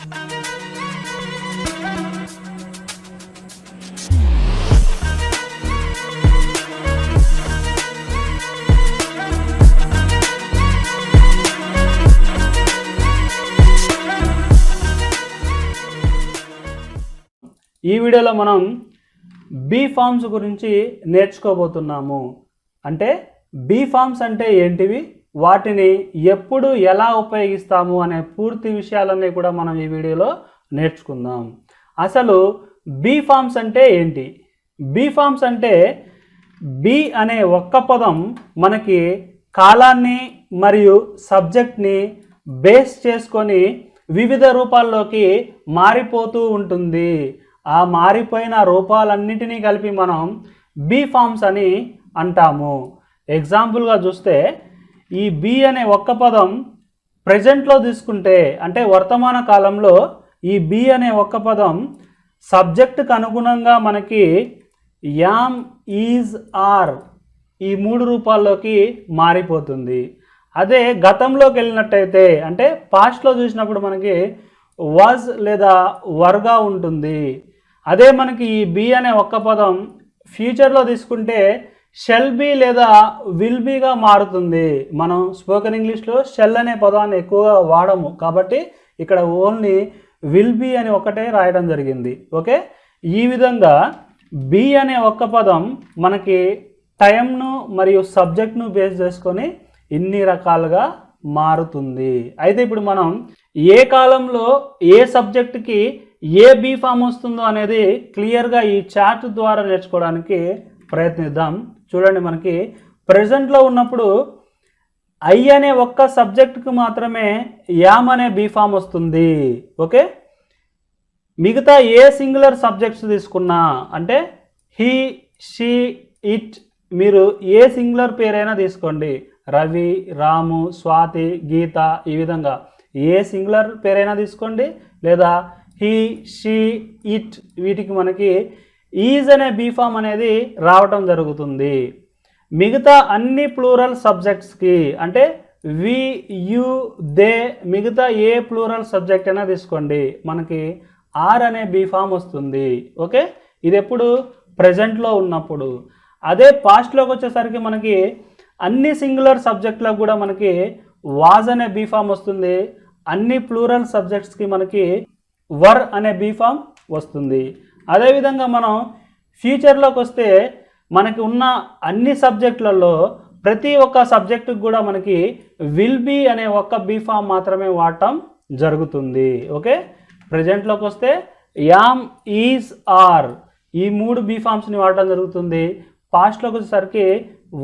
ఈ వీడియోలో మనం బీ ఫార్మ్స్ గురించి నేర్చుకోబోతున్నాము. అంటే బీ ఫార్మ్స్ అంటే ఏంటివి? వాటిని ఎప్పుడు ఎలా ఉపయోగిస్తాము అనే పూర్తి విషయాలన్నీ కూడా మనం ఈ వీడియోలో నేర్చుకుందాం. అసలు బీ ఫార్మ్స్ అంటే ఏంటి? బీ ఫార్మ్స్ అంటే బి అనే ఒక్క పదం మనకి కాలాన్ని మరియు సబ్జెక్ట్ని బేస్ చేసుకొని వివిధ రూపాల్లోకి మారిపోతూ ఉంటుంది. ఆ మారిపోయిన రూపాలన్నిటినీ కలిపి మనం బీ ఫార్మ్స్ అని అంటాము. ఎగ్జాంపుల్గా చూస్తే ఈ బి అనే ఒక్క పదం ప్రజెంట్లో తీసుకుంటే అంటే వర్తమాన కాలంలో ఈ బి అనే ఒక్క పదం సబ్జెక్టుకు అనుగుణంగా మనకి యామ్ ఈజ్ ఆర్ ఈ మూడు రూపాల్లోకి మారిపోతుంది. అదే గతంలోకి వెళ్ళినట్టయితే అంటే పాస్ట్లో చూసినప్పుడు మనకి వాజ్ లేదా వర్గా ఉంటుంది. అదే మనకి ఈ బి అనే ఒక్క పదం ఫ్యూచర్లో తీసుకుంటే షెల్ బి లేదా విల్ బీగా మారుతుంది. మనం స్పోకెన్ ఇంగ్లీష్లో షెల్ అనే పదాన్ని ఎక్కువగా వాడము. కాబట్టి ఇక్కడ ఓన్లీ విల్ బి అని ఒకటే రాయడం జరిగింది. ఓకే? ఈ విధంగా బి అనే ఒక్క పదం మనకి టైంను మరియు సబ్జెక్ట్ను బేస్ చేసుకొని ఇన్ని రకాలుగా మారుతుంది. అయితే ఇప్పుడు మనం ఏ కాలంలో ఏ సబ్జెక్టుకి ఏ బీ ఫామ్ వస్తుందో అనేది క్లియర్గా ఈ చార్ట్ ద్వారా నేర్చుకోవడానికి ప్రయత్నిద్దాం. చూడండి మనకి ప్రజెంట్లో ఉన్నప్పుడు ఐ అనే ఒక్క సబ్జెక్టుకు మాత్రమే యామ్ అనే బీఫామ్ వస్తుంది. ఓకే మిగతా ఏ సింగులర్ సబ్జెక్ట్స్ తీసుకున్నా అంటే హీ షీ ఇట్ మీరు ఏ సింగులర్ పేరైనా తీసుకోండి. రవి రాము స్వాతి గీత ఈ విధంగా. ఏ సింగులర్ పేరైనా తీసుకోండి. లేదా హీ షీ ఇట్ వీటికి మనకి ఈజ్ అనే బీఫామ్ అనేది రావటం జరుగుతుంది. మిగతా అన్ని ప్లూరల్ సబ్జెక్ట్స్కి అంటే వి యు దే మిగతా ఏ ప్లూరల్ సబ్జెక్ట్ అయినా తీసుకోండి. మనకి ఆర్ అనే బీఫామ్ వస్తుంది. ఓకే? ఇది ఎప్పుడు ప్రజెంట్లో ఉన్నప్పుడు. అదే పాస్ట్లోకి వచ్చేసరికి మనకి అన్ని సింగులర్ సబ్జెక్టులకు కూడా మనకి వాజ్ అనే బీఫామ్ వస్తుంది. అన్ని ప్లూరల్ సబ్జెక్ట్స్కి మనకి వర్ అనే బీఫామ్ వస్తుంది. అదేవిధంగా మనం ఫ్యూచర్లోకి వస్తే మనకి ఉన్న అన్ని సబ్జెక్టులలో ప్రతి ఒక్క సబ్జెక్టుకు కూడా మనకి విల్ బీ అనే ఒక్క బీఫామ్ మాత్రమే వాడటం జరుగుతుంది. ఓకే ప్రజెంట్లోకి వస్తే యామ్ ఈజ్ ఆర్ ఈ మూడు బీఫామ్స్ని వాడటం జరుగుతుంది. పాస్ట్లోకి వచ్చేసరికి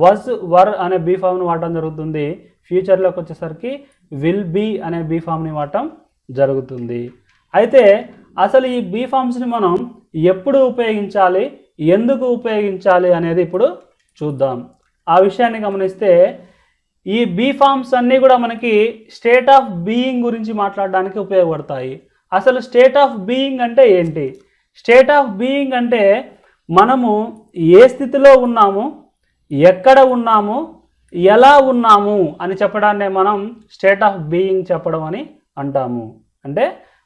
వజ్ వర్ అనే బీఫామ్ని వాడటం జరుగుతుంది. ఫ్యూచర్లోకి వచ్చేసరికి విల్ బీ అనే బీఫామ్ని వాడటం జరుగుతుంది. అయితే అసలు ఈ బీఫామ్స్ని మనం ఎప్పుడు ఉపయోగించాలి ఎందుకు ఉపయోగించాలి అనేది ఇప్పుడు చూద్దాం. ఆ విషయాన్ని గమనిస్తే ఈ బీ ఫామ్స్ అన్నీ కూడా మనకి స్టేట్ ఆఫ్ బీయింగ్ గురించి మాట్లాడడానికి ఉపయోగపడతాయి. అసలు స్టేట్ ఆఫ్ బీయింగ్ అంటే ఏంటి? స్టేట్ ఆఫ్ బీయింగ్ అంటే మనము ఏ స్థితిలో ఉన్నాము ఎక్కడ ఉన్నాము ఎలా ఉన్నాము అని చెప్పడాన్నే మనం స్టేట్ ఆఫ్ బీయింగ్ చెప్పడం అని అంటాము. అంటే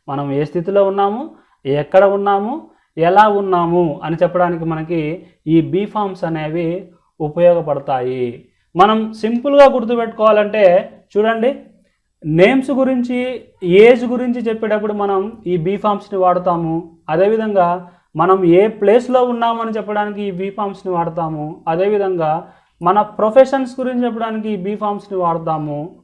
మనం ఏ స్థితిలో ఉన్నాము ఎక్కడ ఉన్నాము ఎలా ఉన్నాము అని చెప్పడానికి మనకి ఈ బీ ఫామ్స్ అనేవి ఉపయోగపడతాయి. మనం సింపుల్గా గుర్తుపెట్టుకోవాలంటే చూడండి నేమ్స్ గురించి ఏజ్ గురించి చెప్పేటప్పుడు మనం ఈ బీ ఫామ్స్ని వాడతాము. అదేవిధంగా మనం ఏ ప్లేస్లో ఉన్నామని చెప్పడానికి ఈ బీ ఫామ్స్ని వాడతాము. అదేవిధంగా మన ప్రొఫెషన్స్ గురించి చెప్పడానికి ఈ బీ ఫామ్స్ని వాడతాము.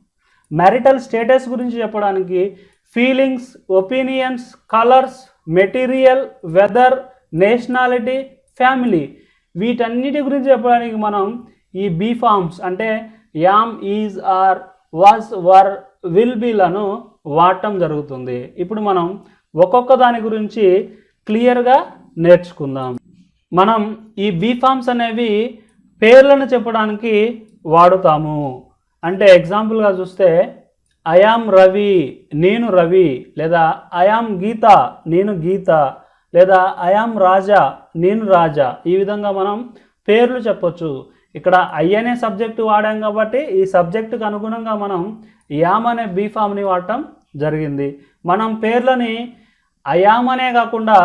మ్యారిటల్ స్టేటస్ గురించి చెప్పడానికి feelings opinions colours material weather nationality family. వీటన్నిటి గురించి చెప్పడానికి మనం ఈ బీ ఫామ్స్ అంటే am is are was were will బీలను వాడటం జరుగుతుంది. ఇప్పుడు మనం ఒక్కొక్క దాని గురించి క్లియర్గా నేర్చుకుందాం. మనం ఈ బీ ఫామ్స్ అనేవి పేర్లను చెప్పడానికి వాడుతాము. అంటే ఎగ్జాంపుల్గా చూస్తే ఐయామ్ రవి నేను రవి లేదా ఐఆమ్ గీత నేను గీత లేదా ఐఆమ్ రాజా నేను రాజా ఈ విధంగా మనం పేర్లు చెప్పొచ్చు. ఇక్కడ ఐ అనే సబ్జెక్టు వాడాం కాబట్టి ఈ సబ్జెక్టుకు అనుగుణంగా మనం యామ్ అనే బీఫామ్ని వాడటం జరిగింది. మనం పేర్లని అయామ్ అనే కాకుండా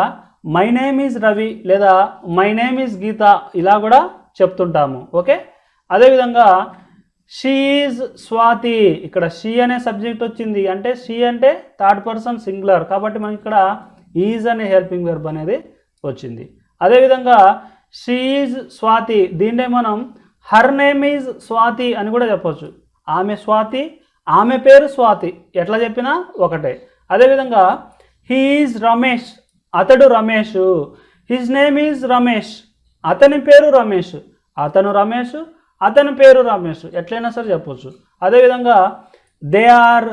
మై నేమ్ ఈజ్ రవి లేదా మై నేమ్ ఈజ్ గీత ఇలా కూడా చెప్తుంటాము. ఓకే? అదేవిధంగా షీఈజ్ స్వాతి ఇక్కడ షీ అనే సబ్జెక్ట్ వచ్చింది. అంటే షీ అంటే థర్డ్ పర్సన్ సింగులర్ కాబట్టి మనకి ఇక్కడ ఈజ్ అనే హెల్పింగ్ వెర్బ్ అనేది వచ్చింది. అదేవిధంగా షీ ఈజ్ స్వాతి దీన్నే మనం హర్ నేమ్ ఈజ్ స్వాతి అని కూడా చెప్పొచ్చు. ఆమె స్వాతి ఆమె పేరు స్వాతి ఎట్లా చెప్పినా ఒకటే. అదేవిధంగా హీఈజ్ రమేష్ అతడు Ramesh his name is Ramesh అతని పేరు రమేష్ అతను రమేష్ అతని పేరు రమేష్. ఎట్లయినా సరే చెప్పొచ్చు. అదేవిధంగా they are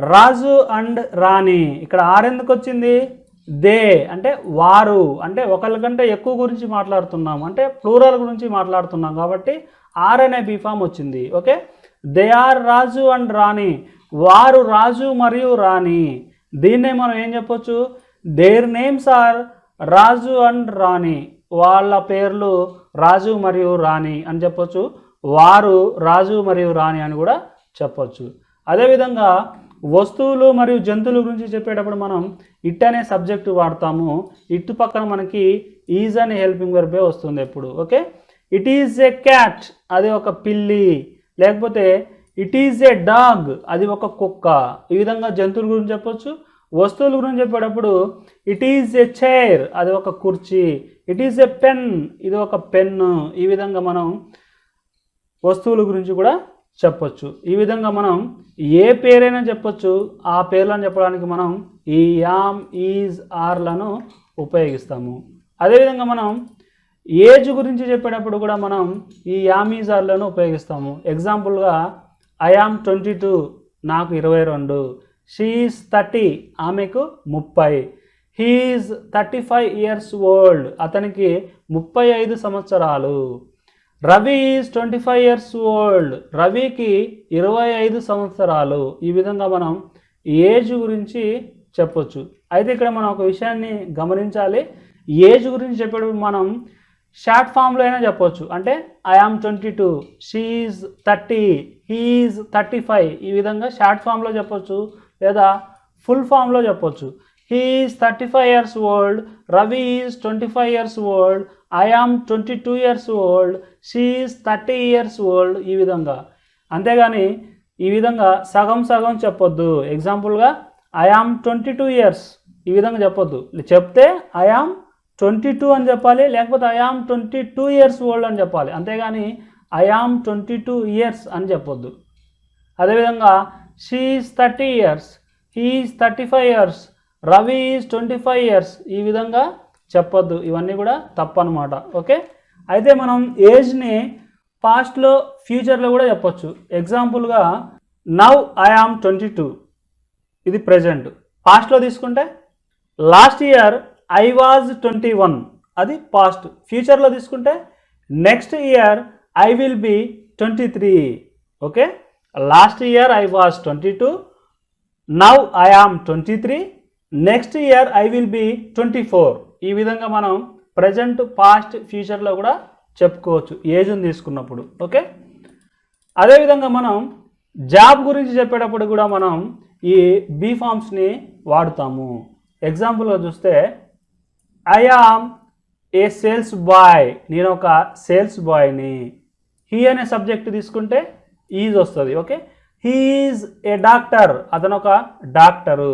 Raju and Rani. ఇక్కడ ఆర్ ఎందుకు వచ్చింది? దే అంటే వారు. అంటే ఒకరికంటే ఎక్కువ గురించి మాట్లాడుతున్నాం. అంటే ప్లూరల్ గురించి మాట్లాడుతున్నాం కాబట్టి ఆర్ అనే బీఫామ్ వచ్చింది. Okay? They are Raju and Rani. వారు రాజు మరియు రాణి. దీన్నే మనం ఏం చెప్పొచ్చు? Their names are Raju and Rani. వాళ్ళ పేర్లు రాజు మరియు రాణి అని చెప్పొచ్చు. వారు రాజు మరియు రాణి అని కూడా చెప్పొచ్చు. అదేవిధంగా వస్తువులు మరియు జంతువుల గురించి చెప్పేటప్పుడు మనం ఇట్ అనే సబ్జెక్టు వాడతాము. ఇటు పక్కన మనకి ఈజ్ అనే హెల్పింగ్ వెర్బే వస్తుంది ఎప్పుడు okay? It is a cat అది ఒక పిల్లి. లేకపోతే ఇట్ ఈజ్ ఏ డాగ్ అది ఒక కుక్క. ఈ విధంగా జంతువుల గురించి చెప్పొచ్చు. వస్తువుల గురించి చెప్పేటప్పుడు ఇట్ ఈజ్ ఏ చైర్ అది ఒక కుర్చీ. ఇట్ ఈజ్ ఏ పెన్ ఇది ఒక పెన్ను. ఈ విధంగా మనం వస్తువుల గురించి కూడా చెప్పొచ్చు. ఈ విధంగా మనం ఏ పేరైనా చెప్పొచ్చు. ఆ పేర్లను చెప్పడానికి మనం ఈ యామ్ ఈజ్ ఆర్లను ఉపయోగిస్తాము. అదేవిధంగా మనం ఏజ్ గురించి చెప్పేటప్పుడు కూడా మనం ఈ యామ్ ఈజ్ ఆర్లను ఉపయోగిస్తాము. ఎగ్జాంపుల్గా ఐ యామ్ ట్వంటీ టూ నాకు ఇరవై రెండు. షీఈస్ థర్టీ ఆమెకు ముప్పై. He is thirty five years old అతనికి ముప్పై ఐదు సంవత్సరాలు. Ravi is twenty five years old రవికి ఇరవై ఐదు సంవత్సరాలు. ఈ విధంగా మనం ఏజ్ గురించి చెప్పొచ్చు. అయితే ఇక్కడ మనం ఒక విషయాన్ని గమనించాలి. ఏజ్ గురించి చెప్పేటప్పుడు మనం షార్ట్ ఫామ్లో అయినా చెప్పొచ్చు. అంటే I am twenty two she is thirty he is thirty five ఈ విధంగా షార్ట్ ఫామ్లో చెప్పొచ్చు. లేదా ఫుల్ ఫామ్లో చెప్పొచ్చు. He is thirty five years old Ravi is twenty five years old I am twenty two years old she is thirty years old ఈ విధంగా. అంతేగాని ఈ విధంగా సగం సగం చెప్పొద్దు. ఎగ్జాంపుల్గా I am twenty two years ఈ విధంగా చెప్పొద్దు. చెప్తే ఐ ఆమ్ ట్వంటీ టూ అని చెప్పాలి. లేకపోతే I am twenty two years old అని చెప్పాలి. అంతేగాని I am twenty two years అని చెప్పొద్దు. అదేవిధంగా she is thirty years he is thirty five years Ravi is twenty five years ఈ విధంగా చెప్పొద్దు. ఇవన్నీ కూడా తప్పనమాట. ఓకే? అయితే మనం ఏజ్ని పాస్ట్లో ఫ్యూచర్లో కూడా చెప్పొచ్చు. ఎగ్జాంపుల్గా now I am twenty two ఇది ప్రజెంట్ పాస్ట్లో తీసుకుంటే last year I was twenty one అది పాస్ట్ ఫ్యూచర్లో తీసుకుంటే next year I will be twenty three okay? Last year I was twenty two now I am twenty three next year I will be twenty four ఈ విధంగా మనం present past ఫ్యూచర్లో కూడా చెప్పుకోవచ్చు. ఏజ్ని తీసుకున్నప్పుడు. ఓకే అదేవిధంగా మనం జాబ్ గురించి చెప్పేటప్పుడు కూడా మనం ఈ బీ ఫామ్స్ని వాడుతాము. ఎగ్జాంపుల్గా చూస్తే I am a sales boy నేను ఒక సేల్స్ బాయ్ని హీ అనే సబ్జెక్ట్ తీసుకుంటే ఈజ్ వస్తుంది. Okay he is a doctor అతను ఒక డాక్టరు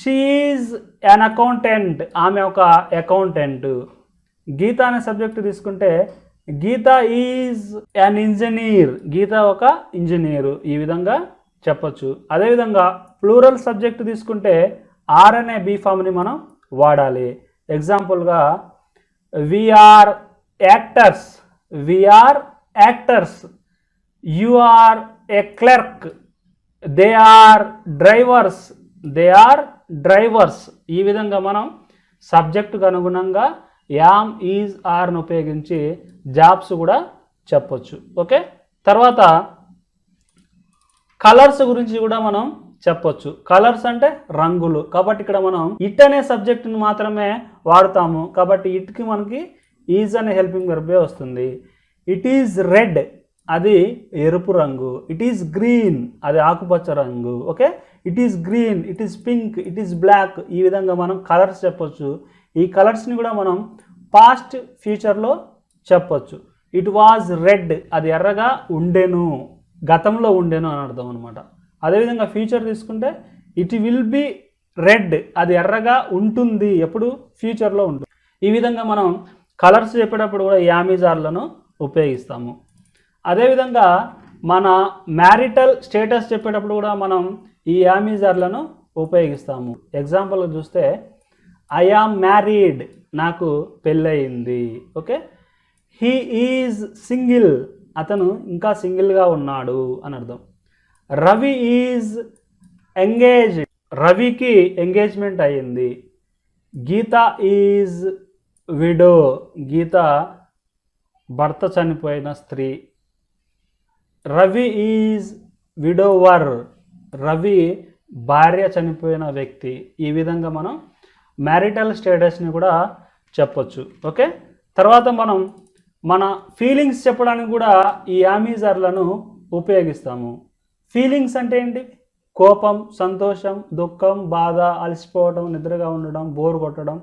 షీఈజ్ అన్ అకౌంటెంట్ ఆమె ఒక అకౌంటెంట్ గీత అనే సబ్జెక్ట్ తీసుకుంటే Geetha is an engineer Geetha ఒక ఇంజనీరు ఈ విధంగా చెప్పొచ్చు. అదేవిధంగా ప్లూరల్ సబ్జెక్ట్ తీసుకుంటే ఆర్ అనే బీ ఫామ్ని మనం వాడాలి. ఎగ్జాంపుల్గా we are actors we are actors you are a clerk they are drivers they are drivers. ఈ విధంగా మనం సబ్జెక్టుకు అనుగుణంగా యామ్ ఈజ్ ఆర్ను ఉపయోగించి జాబ్స్ కూడా చెప్పొచ్చు. ఓకే? తర్వాత కలర్స్ గురించి కూడా మనం చెప్పొచ్చు. కలర్స్ అంటే రంగులు. కాబట్టి ఇక్కడ మనం ఇట్ అనే సబ్జెక్టుని మాత్రమే వాడతాము. కాబట్టి ఇట్కి మనకి ఈజ్ అనే హెల్పింగ్ వెర్బే వస్తుంది. ఇట్ ఈజ్ రెడ్ అది ఎరుపు రంగు. ఇట్ ఈజ్ గ్రీన్ అది ఆకుపచ్చ రంగు. Okay? It is green it is pink it is black ఈ విధంగా మనం కలర్స్ చెప్పొచ్చు. ఈ కలర్స్ని కూడా మనం పాస్ట్ ఫ్యూచర్లో చెప్పొచ్చు. ఇట్ వాజ్ రెడ్ అది ఎర్రగా ఉండెను. గతంలో ఉండెను అని అర్థం అనమాట అదేవిధంగా ఫ్యూచర్ తీసుకుంటే ఇట్ విల్ బి రెడ్ అది ఎర్రగా ఉంటుంది. ఎప్పుడు? ఫ్యూచర్లో ఉంటుంది. ఈ విధంగా మనం కలర్స్ చెప్పేటప్పుడు కూడా యామిజార్లను ఉపయోగిస్తాము. అదేవిధంగా మన మ్యారిటల్ స్టేటస్ చెప్పేటప్పుడు కూడా మనం ఈ యామిజార్లను ఉపయోగిస్తాము. ఎగ్జాంపుల్ చూస్తే ఐ ఆమ్ మ్యారీడ్ నాకు పెళ్ళయింది. ఓకే? హీ ఈజ్ సింగిల్ అతను ఇంకా సింగిల్గా ఉన్నాడు అని అర్థం. రవి ఈజ్ ఎంగేజ్ రవికి ఎంగేజ్మెంట్ అయ్యింది. గీత ఈజ్ విడో గీత భర్త చనిపోయిన స్త్రీ. రవి ఈజ్ విడోవర్ రవి భార్య చనిపోయిన వ్యక్తి. ఈ విధంగా మనం మ్యారిటల్ స్టేటస్ని కూడా చెప్పొచ్చు. ఓకే? తర్వాత మనం మన ఫీలింగ్స్ చెప్పడానికి కూడా ఈ యామీజర్లను ఉపయోగిస్తాము. ఫీలింగ్స్ అంటే ఏంటి? కోపం సంతోషం దుఃఖం బాధ అలసిపోవడం నిద్రగా ఉండడం బోర్ కొట్టడం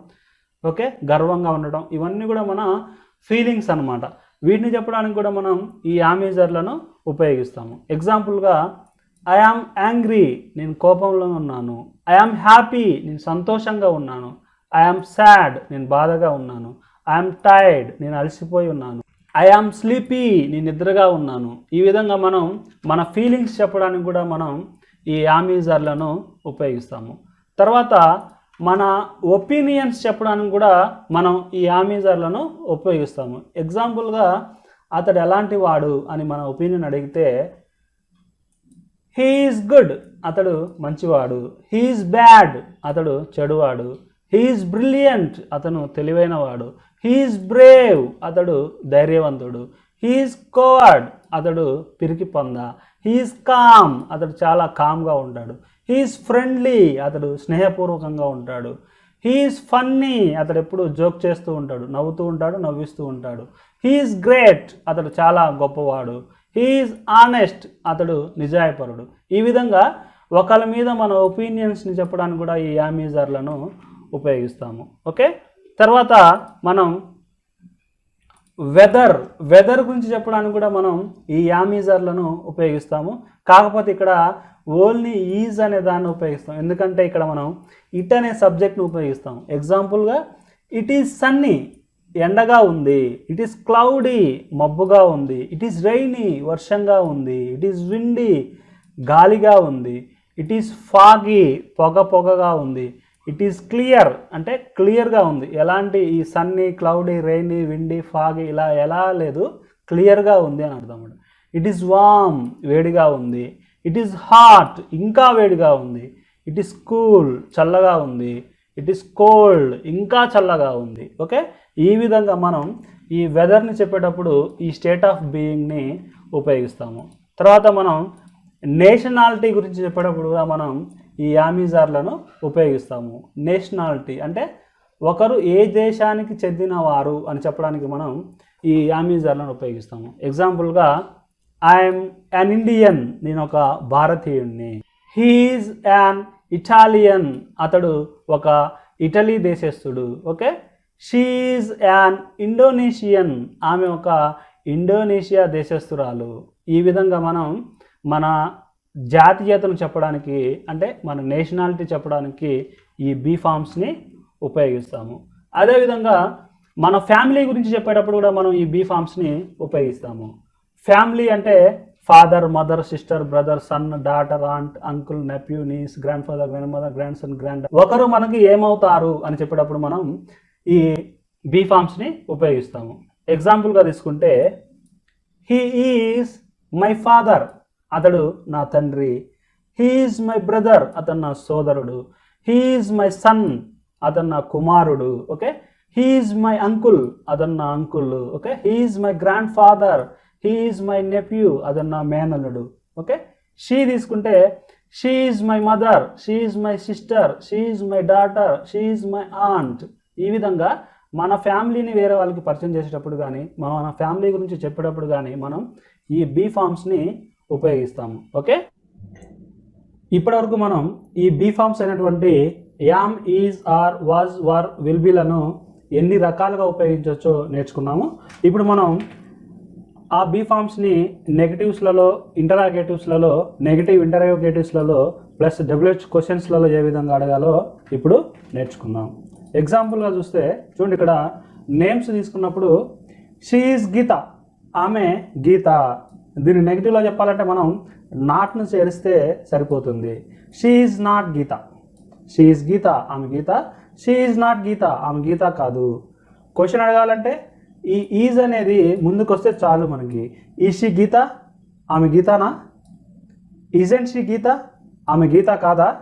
ఓకే? గర్వంగా ఉండడం. ఇవన్నీ కూడా మన ఫీలింగ్స్ అన్నమాట. వీటిని చెప్పడానికి కూడా మనం ఈ యామేజర్లను ఉపయోగిస్తాము. ఎగ్జాంపుల్గా ఐ ఆమ్ యాంగ్రీ నేను కోపంలో ఉన్నాను. ఐ ఆమ్ హ్యాపీ నేను సంతోషంగా ఉన్నాను. ఐ ఆమ్ సాడ్ నేను బాధగా ఉన్నాను. ఐ ఆమ్ టైర్డ్ నేను అలసిపోయి ఉన్నాను. ఐ ఆమ్ స్లీపీ నేను నిద్రగా ఉన్నాను. ఈ విధంగా మనం మన ఫీలింగ్స్ చెప్పడానికి కూడా మనం ఈ యామీజర్లను ఉపయోగిస్తాము. తర్వాత మన ఒపీనియన్స్ చెప్పడానికి కూడా మనం ఈ యామీజర్లను ఉపయోగిస్తాము. ఎగ్జాంపుల్గా అతడు ఎలాంటి వాడు అని మన ఒపీనియన్ అడిగితే హీఈస్ గుడ్ అతడు మంచివాడు. హీఈస్ బ్యాడ్ అతడు చెడువాడు. హీఈస్ బ్రిలియంట్ అతను తెలివైనవాడు. హీఈస్ బ్రేవ్ అతడు ధైర్యవంతుడు. హీఈస్ కోవర్డ్ అతడు పిరికి పొంద. హీఈస్ కామ్ అతడు చాలా కామ్గా ఉంటాడు. హీఈస్ ఫ్రెండ్లీ అతడు స్నేహపూర్వకంగా ఉంటాడు. హీఈస్ ఫన్నీ అతడు ఎప్పుడు జోక్ చేస్తూ ఉంటాడు. నవ్వుతూ ఉంటాడు. నవ్విస్తూ ఉంటాడు. హీఈస్ గ్రేట్ అతడు చాలా గొప్పవాడు. హీఈస్ ఆనెస్ట్ అతడు నిజాయపరుడు. ఈ విధంగా ఒకళ్ళ మీద మన ఒపీనియన్స్ని చెప్పడానికి కూడా ఈ యామీజర్లను ఉపయోగిస్తాము. ఓకే తర్వాత మనం వెదర్ వెదర్ గురించి చెప్పడానికి కూడా మనం ఈ యామీజర్లను ఉపయోగిస్తాము. కాకపోతే ఇక్కడ ఓన్లీ ఈజ్ అనే దాన్ని ఉపయోగిస్తాం. ఎందుకంటే ఇక్కడ మనం ఇట్ అనే సబ్జెక్ట్ని ఉపయోగిస్తాం. ఎగ్జాంపుల్గా ఇట్ ఈజ్ సన్నీ ఎండగా ఉంది. ఇట్ ఈస్ క్లౌడీ మబ్బుగా ఉంది. ఇట్ ఈస్ రెయినీ వర్షంగా ఉంది. ఇట్ ఈస్ విండీ గాలిగా ఉంది. ఇట్ ఈస్ ఫాగీ పొగ పొగగా ఉంది. ఇట్ ఈస్ క్లియర్ అంటే క్లియర్గా ఉంది. ఎలాంటి ఈ sunny cloudy rainy windy foggy ఇలా ఎలా లేదు. క్లియర్గా ఉంది అని అర్థం ఇట్ ఈస్ వామ్ వేడిగా ఉంది. ఇట్ ఈస్ హాట్ ఇంకా వేడిగా ఉంది. ఇట్ ఈస్ కూల్ చల్లగా ఉంది. ఇట్ ఈస్ కోల్డ్ ఇంకా చల్లగా ఉంది. ఓకే ఈ విధంగా మనం ఈ వెదర్ని చెప్పేటప్పుడు ఈ స్టేట్ ఆఫ్ బీయింగ్ని ఉపయోగిస్తాము. తర్వాత మనం నేషనాలిటీ గురించి చెప్పేటప్పుడు కూడా మనం ఈ యామిజార్లను ఉపయోగిస్తాము. నేషనాలిటీ అంటే ఒకరు ఏ దేశానికి చెందినవారు అని చెప్పడానికి మనం ఈ యామిజార్లను ఉపయోగిస్తాము. ఎగ్జాంపుల్గా ఐఎమ్ యాన్ ఇండియన్ నేను ఒక భారతీయుణ్ణి. హీఈస్ యాన్ ఇటాలియన్ అతడు ఒక Italy దేశస్థుడు okay? She is an Indonesian ఆమె ఒక ఇండోనేషియా దేశస్థురాలు. ఈ విధంగా మనం మన జాతీయతను చెప్పడానికి అంటే మన నేషనాలిటీ చెప్పడానికి ఈ బీ ఫామ్స్ని ఉపయోగిస్తాము. అదేవిధంగా మన ఫ్యామిలీ గురించి చెప్పేటప్పుడు కూడా మనం ఈ బీ ఫామ్స్ని ఉపయోగిస్తాము. ఫ్యామిలీ అంటే father mother sister brother son daughter aunt uncle nephew niece grandfather grandmother grandson grand ఒకరు మనకి ఏమవుతారు అని చెప్పేటప్పుడు మనం ఈ బీ ఫామ్స్ని ఉపయోగిస్తాము. ఎగ్జాంపుల్గా తీసుకుంటే హీ ఈజ్ మై ఫాదర్ అతడు నా తండ్రి. హీఈస్ మై బ్రదర్ అతను నా సోదరుడు. హీఈస్ మై సన్ అతను నా కుమారుడు. ఓకే హీఈస్ మై అంకుల్ అతను నా uncle okay he is my grandfather he is my nephew అతను నా మేనల్లుడు. ఓకే షీ తీసుకుంటే she is my mother she is my sister she is my daughter she is my aunt ఈ విధంగా మన ఫ్యామిలీని వేరే వాళ్ళకి పరిచయం చేసేటప్పుడు కానీ మన ఫ్యామిలీ గురించి చెప్పేటప్పుడు కానీ మనం ఈ బీ ఫామ్స్ని ఉపయోగిస్తాము. ఓకే ఇప్పటివరకు మనం ఈ బీ ఫార్మ్స్ అయినటువంటి am is are was were will బీలను ఎన్ని రకాలుగా ఉపయోగించవచ్చో నేర్చుకున్నాము. ఇప్పుడు మనం ఆ బీ ఫార్మ్స్ని నెగటివ్స్లలో ఇంటరాగేటివ్స్లలో నెగటివ్ ఇంటరాగేటివ్స్లలో ప్లస్ డబ్ల్యూహెచ్ క్వశ్చన్స్లలో ఏ విధంగా అడగాలో ఇప్పుడు నేర్చుకుందాం. ఎగ్జాంపుల్గా చూస్తే చూడండి ఇక్కడ నేమ్స్ తీసుకున్నప్పుడు షీఈస్ గీత ఆమె గీత. దీన్ని నెగిటివ్లో చెప్పాలంటే మనం నాట్ను చేరిస్తే సరిపోతుంది. She is not Geeta she is Geeta ఆమె గీత. షీఈస్ నాట్ గీత ఆమె గీత కాదు. క్వశ్చన్ అడగాలంటే ఈ ఈజ్ అనేది ముందుకొస్తే చాలు మనకి. ఈ షీ గీత ఆమె గీతానా? ఈజెంట్ షీ గీత ఆమె గీత కాదా?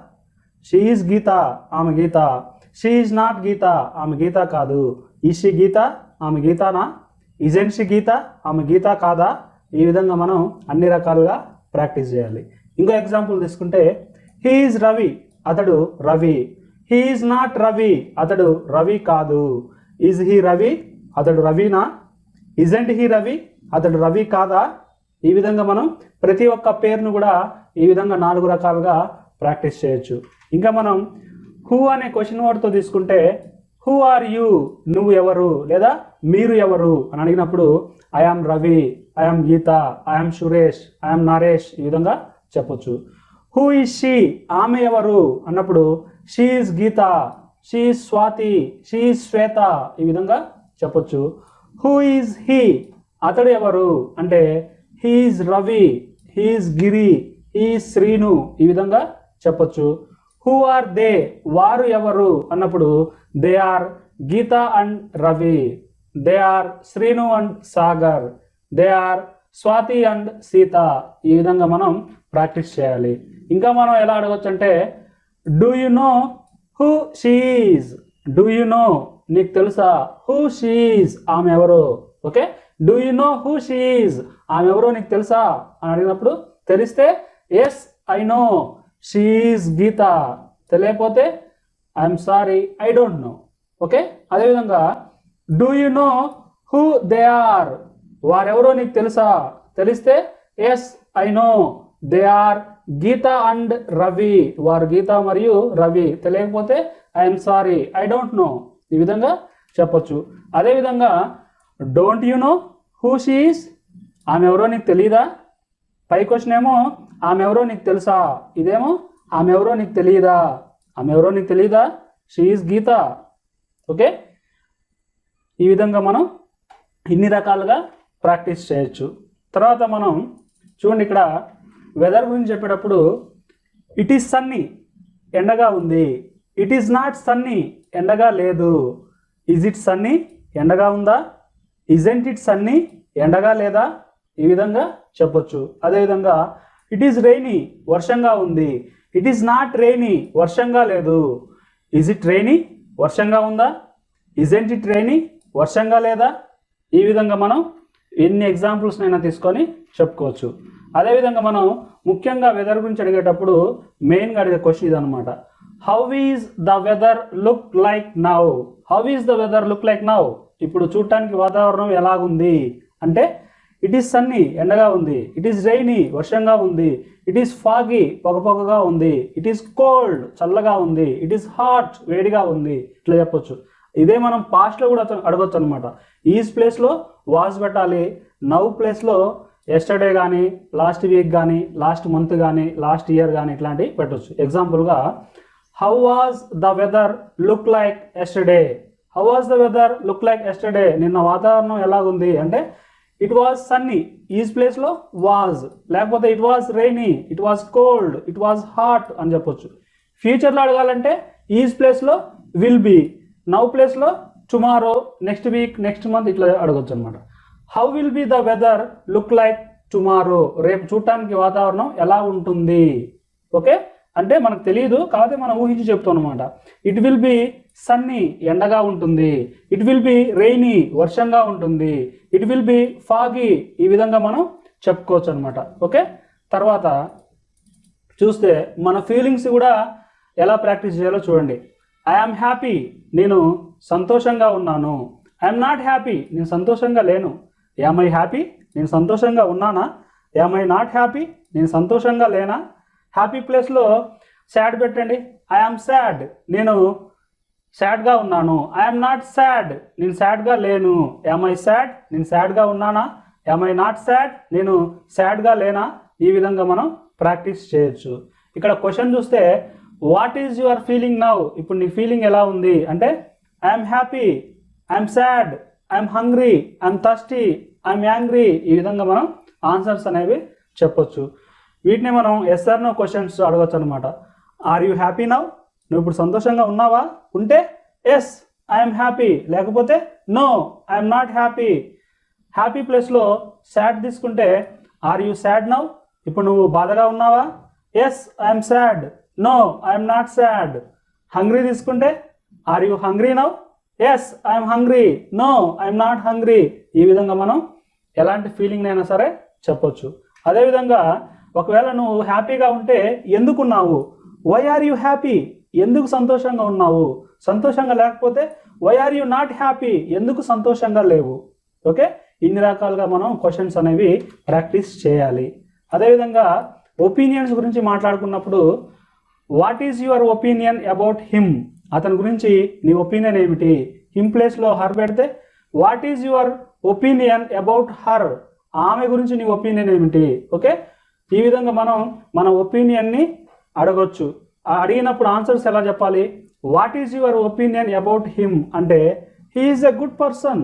షీ ఈజ్ గీత ఆమె Geeta. She is not Geeta ఆమె గీత కాదు. ఈ షీ గీత ఆమె గీతానా? ఈజెంట్ షీ గీత ఆమె గీత కాదా? ఈ విధంగా మనం అన్ని రకాలుగా ప్రాక్టీస్ చేయాలి. ఇంకో ఎగ్జాంపుల్ తీసుకుంటే హీఈస్ రవి అతడు రవి. హీఈస్ నాట్ రవి అతడు రవి కాదు. Is he Ravi? అతడు రవినా? Isn't he Ravi? అతడు రవి కాదా? ఈ విధంగా మనం ప్రతి ఒక్క పేరును కూడా ఈ విధంగా నాలుగు రకాలుగా ప్రాక్టీస్ చేయొచ్చు. ఇంకా మనం హూ అనే క్వశ్చన్ వర్డ్తో తీసుకుంటే హూ ఆర్ యూ నువ్వు ఎవరు? లేదా మీరు ఎవరు? అని అడిగినప్పుడు I am Ravi I am Geeta I am Suresh I am Naresh ఈ విధంగా చెప్పొచ్చు. హూ ఈజ్ షీ ఆమె ఎవరు? అన్నప్పుడు she is Geeta she is Swathi she is Shweta ఈ విధంగా చెప్పొచ్చు. హూ ఈజ్ హీ అతడు ఎవరు? అంటే he is Ravi he is Giri he is Srinu ఈ విధంగా చెప్పొచ్చు. హూ ఆర్ దే వారు ఎవరు? అన్నప్పుడు they are Geeta and Ravi they are Srinu and Sagar they are Swathi and Sita ఈ విధంగా మనం ప్రాక్టీస్ చేయాలి. ఇంకా మనం ఎలా అడగచ్చు అంటే do you know who she is do you know నీకు తెలుసా? హూ షీజ్ ఆమె ఎవరు? Okay do you know who she's ఆమె ఎవరో నీకు తెలుసా? అని అడిగినప్పుడు తెలిస్తే yes I know she's Geeta తెలియకపోతే I'm sorry I don't know okay అదేవిధంగా do you know who they are వారెవరో నీకు తెలుసా? తెలిస్తే yes I know they are Geeta and Ravi వారు గీత మరియు రవి తెలియకపోతే I'm sorry I don't know ఈ విధంగా చెప్పొచ్చు. అదేవిధంగా don't you know who she is ఆమె ఎవరో నీకు తెలియదా పై క్వశ్చన్ ఏమో ఆమె ఎవరో నీకు తెలుసా? ఇదేమో ఆమె ఎవరో నీకు తెలియదా ఆమె ఎవరో నీకు తెలియదా షీఈస్ గీత ఓకే ఈ విధంగా మనం ఇన్ని రకాలుగా ప్రాక్టీస్ చేయొచ్చు. తర్వాత మనం చూడండి ఇక్కడ వెదర్ గురించి చెప్పేటప్పుడు ఇట్ ఈస్ సన్నీ ఎండగా ఉంది. ఇట్ ఈస్ నాట్ సన్నీ ఎండగా లేదు. ఇజ్ ఇట్ సన్నీ ఎండగా ఉందా? ఇజెంట్ ఇట్ సన్నీ ఎండగా లేదా? ఈ విధంగా చెప్పొచ్చు. అదేవిధంగా ఇట్ ఈస్ రెయినీ వర్షంగా ఉంది. ఇట్ ఈస్ నాట్ రెయినీ వర్షంగా లేదు. ఇజ్ ఇట్ రెయినీ వర్షంగా ఉందా? ఇజెంట్ ఇట్ రెయినీ వర్షంగా లేదా? ఈ విధంగా మనం ఎన్ని ఎగ్జాంపుల్స్ అయినా తీసుకొని చెప్పుకోవచ్చు. అదేవిధంగా మనం ముఖ్యంగా వెదర్ గురించి అడిగేటప్పుడు మెయిన్గా అడిగే క్వశ్చన్ ఇదనమాట how is the weather look like now how is the weather look like now ఇప్పుడు చూడటానికి వాతావరణం ఎలాగుంది? అంటే ఇట్ ఈస్ సన్నీ ఎండగా ఉంది. ఇట్ ఈస్ రైనీ వర్షంగా ఉంది. ఇట్ ఈస్ ఫాగీ పొగ పొగగా ఉంది. ఇట్ ఈస్ కోల్డ్ చల్లగా ఉంది. ఇట్ ఈస్ హాట్ వేడిగా ఉంది. ఇట్లా చెప్పొచ్చు. ఇదే మనం పాస్ట్లో కూడా అడగొచ్చు అనమాట ఈజ్ ప్లేస్లో వాజ్ పెట్టాలి. నవ్ ప్లేస్లో ఎస్టర్డే కానీ లాస్ట్ వీక్ కానీ లాస్ట్ మంత్ కానీ లాస్ట్ ఇయర్ కానీ ఇట్లాంటివి పెట్టొచ్చు. ఎగ్జాంపుల్గా how was the weather look like yesterday how was the weather look like yesterday నిన్న వాతావరణం ఎలాగుంది? అంటే ఇట్ వాజ్ సన్నీ ఈజ్ ప్లేస్లో వాజ్ లేకపోతే it was rainy it was cold it was hot అని చెప్పొచ్చు. ఫ్యూచర్లో అడగాలంటే ఈజ్ ప్లేస్లో విల్ బీ నౌ ప్లేస్లో tomorrow next week next month ఇట్లా అడగొచ్చు అనమాట how will be the weather look like tomorrow రేపు చూడటానికి వాతావరణం ఎలా ఉంటుంది? ఓకే అంటే మనకు తెలియదు కాకపోతే మనం ఊహించి చెప్తాం అనమాట ఇట్ విల్ బి సన్నీ ఎండగా ఉంటుంది. ఇట్ విల్ బి రెయినీ వర్షంగా ఉంటుంది. ఇట్ విల్ బి ఫాగి ఈ విధంగా మనం చెప్పుకోవచ్చు అనమాట ఓకే తర్వాత చూస్తే మన ఫీలింగ్స్ కూడా ఎలా ప్రాక్టీస్ చేయాలో చూడండి. ఐఆమ్ హ్యాపీ నేను సంతోషంగా ఉన్నాను. ఐఎమ్ నాట్ హ్యాపీ నేను సంతోషంగా లేను. యామ్ ఐ హ్యాపీ నేను సంతోషంగా ఉన్నానా? యామ్ ఐ నాట్ హ్యాపీ నేను సంతోషంగా లేనా? హ్యాపీ ప్లేస్లో సాడ్ పెట్టండి. ఐఆమ్ సాడ్ నేను సాడ్గా ఉన్నాను. ఐఎమ్ నాట్ సాడ్ నేను సాడ్గా లేను. ఎమ్ ఐ సాడ్ నేను సాడ్గా ఉన్నానా? ఎమ్ ఐ నాట్ సాడ్ నేను సాడ్గా లేనా? ఈ విధంగా మనం ప్రాక్టీస్ చేయొచ్చు. ఇక్కడ క్వశ్చన్ చూస్తే what is your feeling now ఇప్పుడు నీ ఫీలింగ్ ఎలా ఉంది? అంటే I'm happy I'm sad I'm hungry I'm thirsty I'm angry ఈ విధంగా మనం ఆన్సర్స్ అనేవి చెప్పొచ్చు. వీటిని మనం ఎస్ఆర్ నో క్వశ్చన్స్ అడగచ్చు అనమాట ఆర్ యూ హ్యాపీ నవ్ నువ్వు ఇప్పుడు సంతోషంగా ఉన్నావా? ఉంటే ఎస్ ఐఎమ్ హ్యాపీ లేకపోతే no I'm not happy happy ప్లేస్లో శాడ్ తీసుకుంటే ఆర్ యూ శాడ్ నవ్ ఇప్పుడు నువ్వు బాధగా ఉన్నావా? Yes I'm sad no I'm not sad hungry తీసుకుంటే are you hungry now yes I'm hungry no I'm not hungry ఈ విధంగా మనం ఎలాంటి ఫీలింగ్ అయినా సరే చెప్పొచ్చు. అదేవిధంగా ఒకవేళ నువ్వు హ్యాపీగా ఉంటే ఎందుకున్నావు? వై ఆర్ యూ హ్యాపీ ఎందుకు సంతోషంగా ఉన్నావు? సంతోషంగా లేకపోతే why are you not happy ఎందుకు సంతోషంగా లేవు? ఓకే ఇన్ని రకాలుగా మనం క్వశ్చన్స్ అనేవి ప్రాక్టీస్ చేయాలి. అదేవిధంగా ఒపీనియన్స్ గురించి మాట్లాడుకున్నప్పుడు what is your opinion about him అతని గురించి నీ ఒపీనియన్ ఏమిటి? హిమ్ ప్లేస్లో హర్ పెడితే what is your opinion about her ఆమె గురించి నీ ఒపీనియన్ ఏమిటి? ఓకే ఈ విధంగా మనం మన ఒపీనియన్ని అడగొచ్చు. అడిగినప్పుడు ఆన్సర్స్ ఎలా చెప్పాలి? What is your opinion about him అంటే he is a good person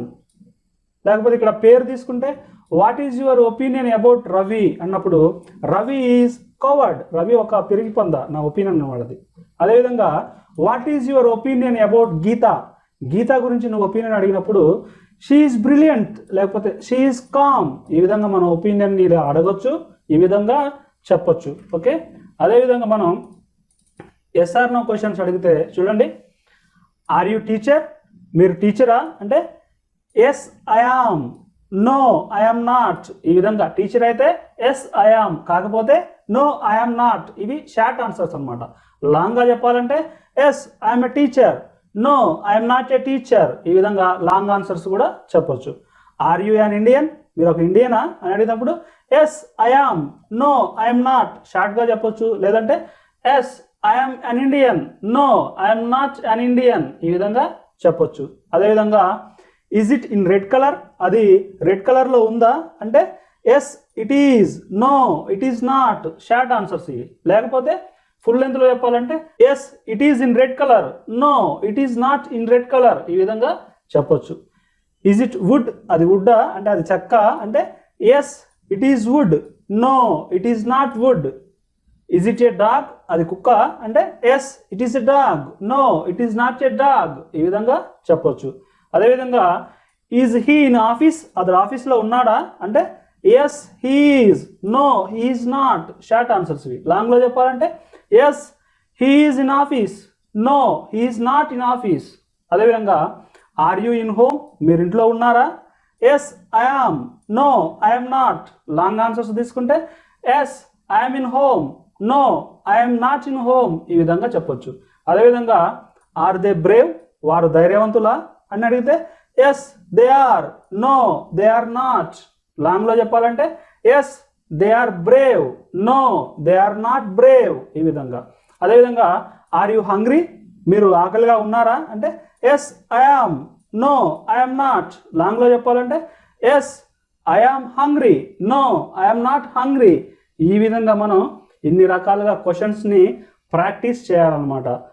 లేకపోతే ఇక్కడ పేరు తీసుకుంటే what is your opinion about Ravi అన్నప్పుడు రవి ఈజ్ కవర్డ్ రవి ఒక పిరిగి పొంద నా ఒపీనియన్ వాళ్ళది అదేవిధంగా what is your opinion about Geetha Geetha గురించి నువ్వు ఒపీనియన్ అడిగినప్పుడు షీఈస్ బ్రిలియంట్ లేకపోతే షీఈస్ కామ్ ఈ విధంగా మన ఒపీనియన్ ఇలా అడగొచ్చు. ఈ విధంగా చెప్పొచ్చు. ఓకే? అదేవిధంగా మనం ఎస్ఆర్ నో క్వశ్చన్స్ అడిగితే చూడండి. ఆర్ యూ టీచర్ మీరు టీచరా అంటే yes I am no I am not ఈ విధంగా టీచర్ అయితే ఎస్ ఐఆమ్ కాకపోతే నో ఐఆమ్ నాట్ ఇవి షార్ట్ ఆన్సర్స్ అనమాట లాంగ్గా చెప్పాలంటే yes I am a teacher no I am not a teacher ఈ విధంగా లాంగ్ ఆన్సర్స్ కూడా చెప్పొచ్చు. ఆర్ యూ అన్ ఇండియన్ మీరు ఒక ఇండియనా అని అడిగినప్పుడు yes I am no I am not షార్ట్గా చెప్పొచ్చు. లేదంటే yes I am an Indian no I am not an Indian ఈ విధంగా చెప్పొచ్చు. అదేవిధంగా is it in red colour అది రెడ్ కలర్లో ఉందా? అంటే yes it is no it is not short answers ఇవి. లేకపోతే ఫుల్ లెంత్లో చెప్పాలంటే yes it is in red colour no it is not in red colour ఈ విధంగా చెప్పొచ్చు. ఈజ్ ఇట్ వుడ్ అది వుడ్డా అంటే అది చెక్క. అంటే yes it is wood no it is not wood is it a dog అది కుక్క అంటే yes it is a dog no it is not a dog ఈ విధంగా చెప్పొచ్చు. అదేవిధంగా ఈజ్ హీ ఇన్ ఆఫీస్ అతడు ఆఫీస్లో ఉన్నాడా? అంటే yes he is no he is not short answers ఇవి. లాంగ్లో చెప్పాలంటే yes he is in office no he is not in office అదేవిధంగా ఆర్ యూ ఇన్ హోమ్ మీరు ఇంట్లో ఉన్నారా? Yes I am no I am not. Long answers తీసుకుంటే yes I am in home. No I am not in home. ఈ విధంగా చెప్పొచ్చు. అదేవిధంగా are they Brave? వారు ధైర్యవంతులా? అని అడిగితే yes they are. No they are not. లాంగ్లో చెప్పాలంటే yes they are brave. No they are not brave. ఈ విధంగా. అదేవిధంగా ఆర్ యు హంగ్రీ? మీరు ఆకలిగా ఉన్నారా? అంటే yes I am no I am not లాంగ్లో చెప్పాలంటే yes I am hungry no I am not hungry ఈ విధంగా మనం ఇన్ని రకాలుగా క్వశ్చన్స్ని ప్రాక్టీస్ చేయాలన్నమాట.